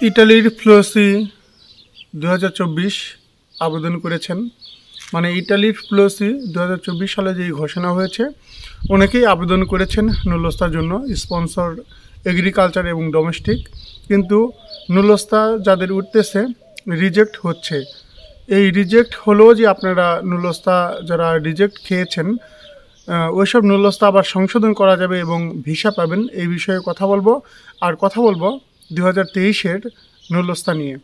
ইটালির ফ্লোসি দু হাজার চব্বিশ আবেদন করেছেন। মানে ইটালির ফ্লোসি দু হাজার চব্বিশ সালে যেই ঘোষণা হয়েছে, অনেকেই আবেদন করেছেন নুলস্তার জন্য, স্পন্সর এগ্রিকালচার এবং ডোমেস্টিক। কিন্তু নুলস্তা যাদের উঠতেছে, রিজেক্ট হচ্ছে। এই রিজেক্ট হলেও যে আপনারা নুলস্তা যারা রিজেক্ট খেয়েছেন ওইসব নুলস্তা আবার সংশোধন করা যাবে এবং ভিসা পাবেন, এই বিষয়ে কথা বলব। আর কথা বলব দু হাজার তেইশের নিয়ে।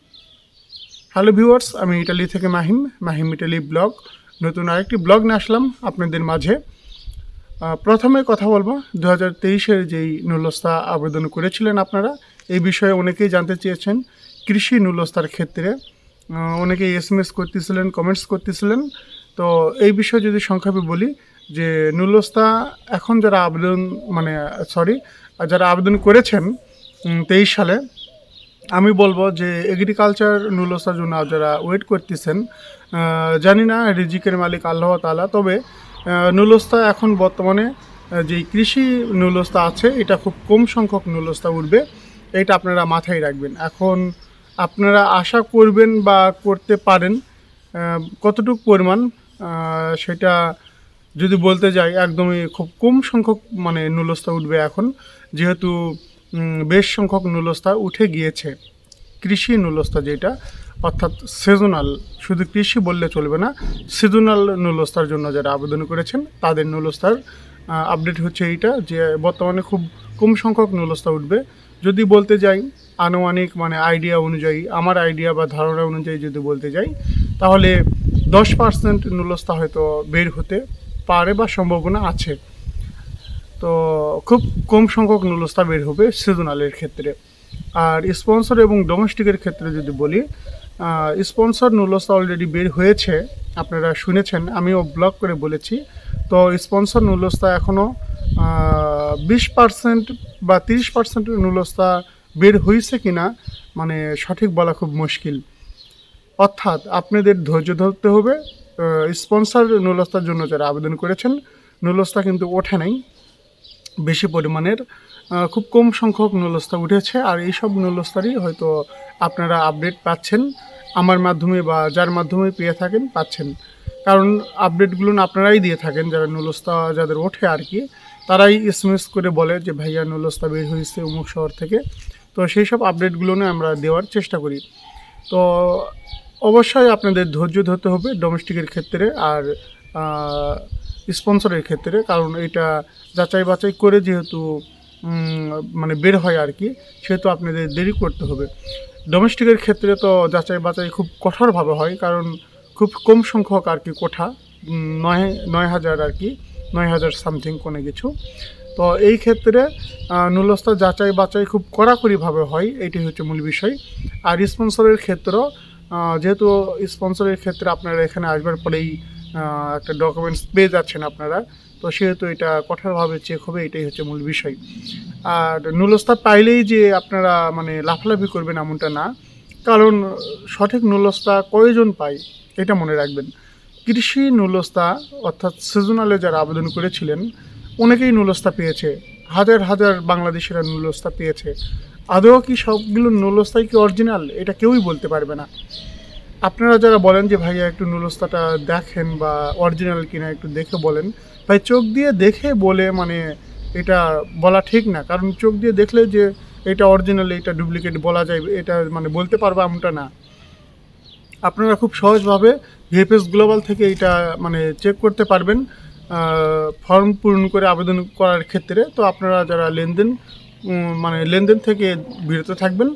হ্যালো ভিউয়ার্স আমি ইটালি থেকে মাহিম মাহিম ইটালি ব্লগ। নতুন আরেকটি ব্লগ নিয়ে আসলাম আপনাদের মাঝে। প্রথমে কথা বলব দু হাজার তেইশের যেই নুলস্তা আবেদন করেছিলেন আপনারা, এই বিষয়ে অনেকেই জানতে চেয়েছেন কৃষি নুলস্তার ক্ষেত্রে। অনেকেই এস এম এস করতেছিলেন কমেন্টস করতেছিলেন। তো এই বিষয়ে যদি সংক্ষেপে বলি যে নুলস্তা এখন যারা আবেদন মানে সরি যারা আবেদন করেছেন তেইশ সালে আমি বলব যে এগ্রিকালচার নুলস্তার জন্য যারা ওয়েট করতেছেন জানি না রিজিকের মালিক আল্লাহ তালা তবে নুলস্তা এখন বর্তমানে যে কৃষি নুলস্তা আছে, এটা খুব কম সংখ্যক নুলস্তা উঠবে, এটা আপনারা মাথায় রাখবেন। এখন আপনারা আশা করবেন বা করতে পারেন কতটুক পরিমাণ সেটা যদি বলতে যাই, একদমই খুব কম সংখ্যক মানে নুলস্তা উঠবে এখন, যেহেতু বেশ সংখ্যক নুলস্তা উঠে গিয়েছে। কৃষি নুলস্তা যেটা, অর্থাৎ সিজনাল শুধু কৃষি বললে চলবে না সিজনাল নুলস্তার জন্য যারা আবেদন করেছেন, তাদের নুলস্তার আপডেট হচ্ছে এইটা যে বর্তমানে খুব কম সংখ্যক নুলস্তা উঠবে। যদি বলতে যাই, আনুমানিক মানে আইডিয়া অনুযায়ী, আমার আইডিয়া বা ধারণা অনুযায়ী যদি বলতে যাই, তাহলে দশ পার্সেন্ট নুলস্তা হয়তো বের হতে পারে বা সম্ভাবনা আছে। তো খুব কম সংখ্যক নুলস্তা বের হবে সিজনালের ক্ষেত্রে। আর স্পন্সর এবং ডোমেস্টিকের ক্ষেত্রে যদি বলি স্পন্সর নুলস্তা অলরেডি বের হয়েছে, আপনারা শুনেছেন, আমিও ব্লগ করে বলেছি। তো স্পন্সর নুলস্তা এখনও বিশ পার্সেন্ট বা তিরিশ পার্সেন্ট নুলস্তা বের হয়েছে কিনা মানে সঠিক বলা খুব মুশকিল। অর্থাৎ আপনাদের ধৈর্য ধরতে হবে স্পন্সর নুলস্তার জন্য যারা আবেদন করেছেন, নুলস্তা কিন্তু ওঠে নাই। বেশি পরিমাণের খুব কম সংখ্যক নুলস্তা উঠেছে আর এইসব নুলস্তারই হয়তো আপনারা আপডেট পাচ্ছেন, আমার মাধ্যমে বা যার মাধ্যমে পেয়ে থাকেন পাচ্ছেন। কারণ আপডেটগুলো আপনারাই দিয়ে থাকেন, যারা নুলস্তা যাদের ওঠে আর কি, তারাই এসএমএস করে বলে যে, ভাইয়া নুলস্তা বের হয়েছে অমুক শহর থেকে। তো সেই সব আপডেটগুলো আমরা দেওয়ার চেষ্টা করি। তো অবশ্যই আপনাদের ধৈর্য ধরতে হবে ডোমেস্টিকের ক্ষেত্রে আর স্পন্সরের ক্ষেত্রে কারণ এটা যাচাই বাছাই করে যেহেতু মানে বের হয় আর কি সেহেতু আপনাদের দেরি করতে হবে। ডোমেস্টিকের ক্ষেত্রে তো যাচাই বাছাই খুব কঠোরভাবে হয় কারণ খুব কম সংখ্যক আর কি কোঠা নয় নয় হাজার আর কি নয় হাজার সামথিং কোনো কিছু। তো এই ক্ষেত্রে আহ, যাচাই বাছাই খুব কড়াকড়িভাবে হয় এটি হচ্ছে মূল বিষয়। আর স্পন্সরের ক্ষেত্রেও যেহেতু স্পন্সরের ক্ষেত্রে আপনারা এখানে আসবার পরেই একটা ডকুমেন্টস পেয়ে যাচ্ছেন আপনারা। তো সেহেতু এটা কঠোরভাবে চেক হবে, এটাই হচ্ছে মূল বিষয়। আর নুলস্তা পাইলেই যে আপনারা মানে লাফালাফি করবেন এমনটা না। কারণ সঠিক নুলস্তা কয়জন পায়, এটা মনে রাখবেন। কৃষি নুলস্তা, অর্থাৎ সিজনালে যারা আবেদন করেছিলেন, অনেকেই নুলস্তা পেয়েছে। হাজার হাজার বাংলাদেশিরা নুলস্তা পেয়েছে। আদৌ কি সবগুলো নুলস্তাই কি অরিজিনাল এটা কেউই বলতে পারবে না। আপনারা যারা বলেন যে ভাইয়া একটু নুলস্তাটা দেখেন বা অরিজিনাল কিনা একটু দেখে বলেন, ভাই চোখ দিয়ে দেখে বলে মানে এটা বলা ঠিক না। কারণ চোখ দিয়ে দেখলে যে এটা অরিজিনাল এটা ডুপ্লিকেট বলা যায়, এটা মানে বলতে পারব এমনটা না। আপনারা খুব সহজভাবে ভিএফএস গ্লোবাল থেকে এটা মানে চেক করতে পারবেন ফর্ম পূরণ করে আবেদন করার ক্ষেত্রে। তো আপনারা যারা লেনদেন মানে লেনদেন থেকে বিরত থাকবেন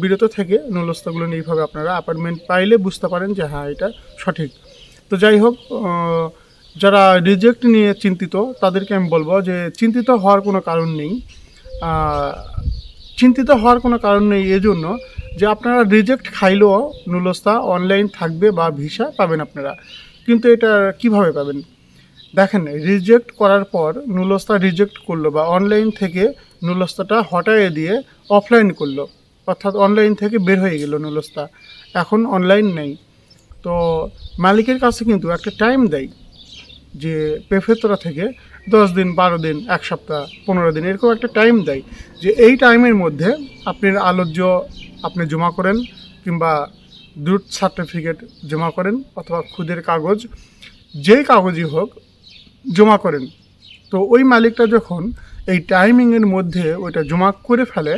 বিরত থেকে নুলস্তাগুলো এইভাবে আপনারা অ্যাপার্টমেন্ট পাইলে বুঝতে পারেন যে হ্যাঁ এটা সঠিক। তো যাই হোক যারা রিজেক্ট নিয়ে চিন্তিত, তাদেরকে আমি বলব যে চিন্তিত হওয়ার কোনো কারণ নেই। চিন্তিত হওয়ার কোনো কারণ নেই এজন্য যে আপনারা রিজেক্ট খাইলেও নুলস্তা অনলাইন থাকবে বা ভিসা পাবেন আপনারা। কিন্তু এটা কীভাবে পাবেন? দেখেন রিজেক্ট করার পর নুলস্তা রিজেক্ট করল বা অনলাইন থেকে নুলস্তাটা হটাইয়ে দিয়ে অফলাইন করল। অর্থাৎ অনলাইন থেকে বের হয়ে গেল নুলস্তা। এখন অনলাইন নেই। তো মালিকের কাছে কিন্তু একটা টাইম দেয় যে পেফেতরা থেকে দশ দিন, বারো দিন, এক সপ্তাহ, পনেরো দিন এরকম একটা টাইম দেয় যে এই টাইমের মধ্যে আপনার আলোচ্য আপনি জমা করেন কিংবা দ্রুত সার্টিফিকেট জমা করেন অথবা খুদের কাগজ, যেই কাগজই হোক জমা করেন। তো ওই মালিকটা যখন এই টাইমিংয়ের মধ্যে ওইটা জমা করে ফেলে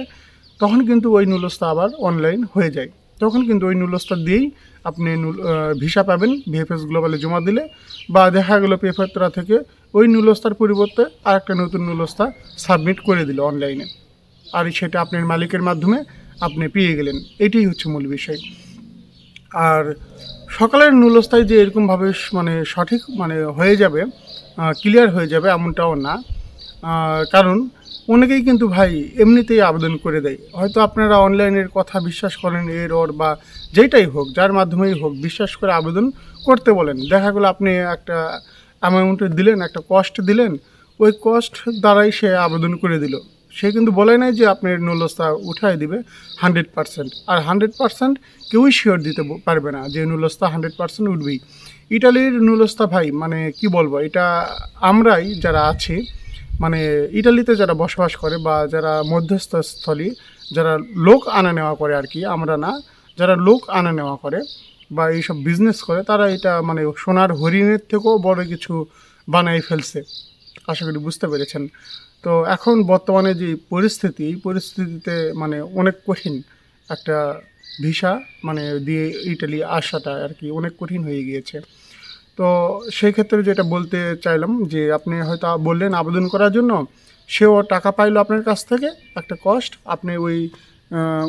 তখন কিন্তু ওই নুলস্তা আবার অনলাইন হয়ে যায়। তখন কিন্তু ওই নুলস্তা দিয়েই আপনি ভিসা পাবেন ভিএফএস গ্লোবালে জমা দিলে বা দেখা গেল পেফেত্রা থেকে ওই নুলস্তার পরিবর্তে আরেকটা নতুন নুলস্তা সাবমিট করে দিল অনলাইনে আর সেটা আপনার মালিকের মাধ্যমে আপনি পেয়ে গেলেন। এটাই হচ্ছে মূল বিষয়। আর সকালের নুলস্তায় যে এরকমভাবে মানে সঠিক মানে হয়ে যাবে ক্লিয়ার হয়ে যাবে এমনটাও না। কারণ অনেকেই কিন্তু ভাই এমনিতেই আবেদন করে দেয়। হয়তো আপনারা অনলাইনের কথা বিশ্বাস করেন এর ওর বা যেটাই হোক, যার মাধ্যমেই হোক, বিশ্বাস করে আবেদন করতে বলেন। দেখা গেলো আপনি একটা অ্যামাউন্টে দিলেন, একটা কস্ট দিলেন, ওই কস্ট দ্বারাই সে আবেদন করে দিল। সে কিন্তু বলে নাই যে আপনার নুলস্তা উঠায় দিবে হান্ড্রেড পার্সেন্ট আর হান্ড্রেড পার্সেন্ট কেউই শিওর দিতে পারবে না যে নুলস্তা হান্ড্রেড পার্সেন্ট উঠবেই। ইটালির নুলস্তা ভাই মানে কি বলব, এটা আমরাই যারা আছি মানে ইটালিতে যারা বসবাস করে বা যারা মধ্যস্থস্থলী, যারা লোক আনা নেওয়া করে আর কি, আমরা না, যারা লোক আনা নেওয়া করে বা এইসব বিজনেস করে, তারা এটা মানে সোনার হরিণের থেকেও বড় কিছু বানাই ফেলছে। আশা করি বুঝতে পেরেছেন। তো এখন বর্তমানে যে পরিস্থিতি, এই পরিস্থিতিতে মানে অনেক কঠিন একটা ভিসা মানে দিয়ে ইটালি আসাটা আর কি অনেক কঠিন হয়ে গিয়েছে। তো সেই ক্ষেত্রে যেটা বলতে চাইলাম যে আপনি হয়তো বললেন আবেদন করার জন্য, সেও টাকা পাইলো আপনার কাছ থেকে, একটা কস্ট আপনি ওই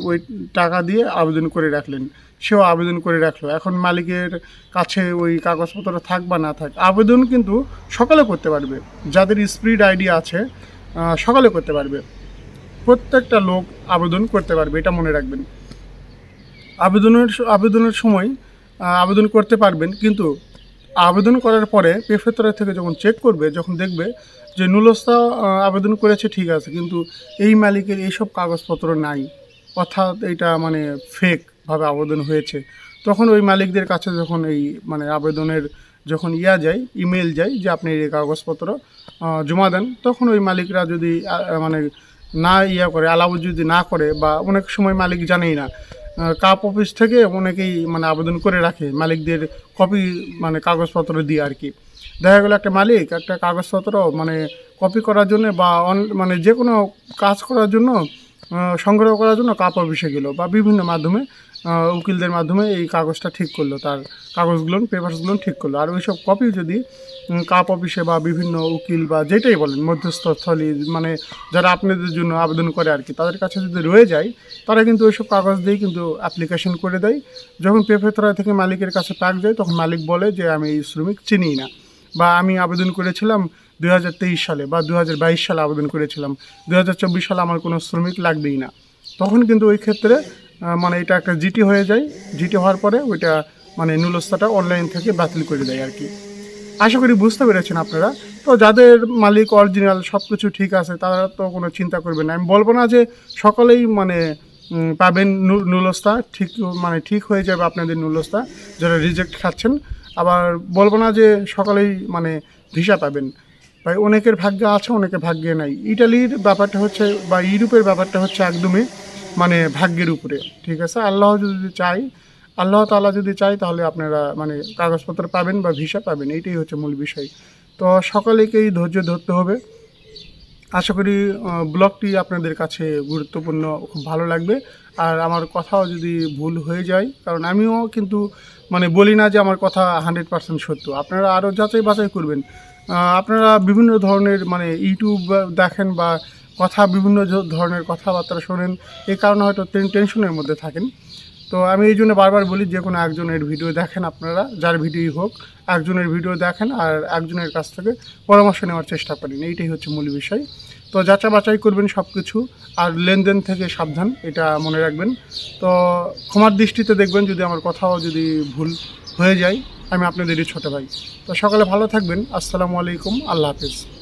ওই টাকা দিয়ে আবেদন করে রাখলেন। সেও আবেদন করে রাখল। এখন মালিকের কাছে ওই কাগজপত্র থাক বা না থাক, আবেদন কিন্তু সকালে করতে পারবে। যাদের স্পিড আইডি আছে সকালে করতে পারবে। প্রত্যেকটা লোক আবেদন করতে পারবে, এটা মনে রাখবেন। আবেদনের আবেদনের সময় আবেদন করতে পারবেন, কিন্তু আবেদন করার পরে পেফেতরা থেকে যখন চেক করবে, যখন দেখবে যে নুলস্তা আবেদন করেছে, ঠিক আছে, কিন্তু এই মালিকের এইসব কাগজপত্র নাই। অর্থাৎ এটা মানে ফেকভাবে আবেদন হয়েছে। তখন ওই মালিকদের কাছে যখন এই মানে আবেদনের যখন ইয়া যায় ইমেল যায় যে আপনি এই কাগজপত্র জমা দেন, তখন ওই মালিকরা যদি মানে না ইয়া করে অ্যালাউ যদি না করে বা অনেক সময় মালিক জানেই না কাপ অফিস থেকে অনেকেই মানে আবেদন করে রাখে। মালিকদের কপি মানে কাগজপত্র দিয়ে আর কি। দেখা গেলো একটা মালিক একটা কাগজপত্র মানে কপি করার জন্য বা অন মানে যে কোনো কাজ করার জন্য সংগ্রহ করার জন্য কাপ অফিসে গেলো বা বিভিন্ন মাধ্যমে উকিলদের মাধ্যমে এই কাগজটা ঠিক করল, তার কাগজগুলো পেপারসগুলো ঠিক করল। আর ওইসব কপি যদি কাপ অফিসে বা বিভিন্ন উকিল বা যেটাই বলেন, মধ্যস্থস্থলী মানে যারা আপনাদের জন্য আবেদন করে আর কি, তাদের কাছে যদি রয়ে যায়, তারা কিন্তু ওইসব কাগজ দিয়েই কিন্তু অ্যাপ্লিকেশন করে দেয়। যখন পেপার পেপেতরা থেকে মালিকের কাছে পাক যায়, তখন মালিক বলে যে, আমি এই শ্রমিক চিনি না। বা, আমি আবেদন করেছিলাম দু হাজার তেইশ সালে বা দু হাজার বাইশ সালে আবেদন করেছিলাম। দু হাজার চব্বিশ সালে আমার কোনো শ্রমিক লাগবেই না। তখন কিন্তু ওই ক্ষেত্রে মানে এটা একটা জিটি হয়ে যায়। জিটি হওয়ার পরে ওইটা মানে নুলস্তাটা অনলাইন থেকে বাতিল করে দেয় আর কি। আশা করি বুঝতে পেরেছেন আপনারা। তো যাদের মালিক অরিজিনাল সব কিছু ঠিক আছে, তারা তো কোনো চিন্তা করবেন না। আমি বলব না যে সকলেই মানে পাবেন নুলস্তা ঠিক মানে ঠিক হয়ে যাবে আপনাদের নুলস্তা যারা রিজেক্ট খাচ্ছেন, আবার বলব না যে সকলেই মানে ভিসা পাবেন। ভাই, অনেকের ভাগ্যে আছে, অনেকের ভাগ্যে নাই। ইটালির ব্যাপারটা হচ্ছে বা ইউরোপের ব্যাপারটা হচ্ছে একদমই মানে ভাগ্যের উপরে, ঠিক আছে? আল্লাহ যদি চাই আল্লাহ তাআলা যদি চাই তাহলে আপনারা মানে কাগজপত্র পাবেন বা ভিসা পাবেন, এইটাই হচ্ছে মূল বিষয়। তো সকলেকেই ধৈর্য ধরতে হবে। আশা করি ব্লগটি আপনাদের কাছে গুরুত্বপূর্ণ, খুব ভালো লাগবে। আর আমার কথাও যদি ভুল হয়ে যায়, কারণ আমিও কিন্তু মানে বলি না যে আমার কথা হান্ড্রেড পার্সেন্ট সত্য। আপনারা আরও যাচাই বাছাই করবেন আপনারা বিভিন্ন ধরনের মানে ইউটিউব দেখেন বা কথা, বিভিন্ন ধরনের কথাবার্তা শোনেন। এই কারণে হয়তো টেন- টেনশনের মধ্যে থাকেন। তো আমি এই জন্য বারবার বলি, যে কোনো একজনের ভিডিও দেখেন আপনারা, যার ভিডিওই হোক, একজনের ভিডিও দেখেন আর একজনের কাছ থেকে পরামর্শ নেওয়ার চেষ্টা করেন। এইটাই হচ্ছে মূল বিষয়। তো যাচা বাছাই করবেন সব কিছু আর লেনদেন থেকে সাবধান, এটা মনে রাখবেন। তো ক্ষমার দৃষ্টিতে দেখবেন, যদি আমার কথাও যদি ভুল হয়ে যায়, আমি আপনাদেরই ছোটো ভাই। তো সকালে ভালো থাকবেন। আসসালামু আলাইকুম। আল্লাহ হাফিজ।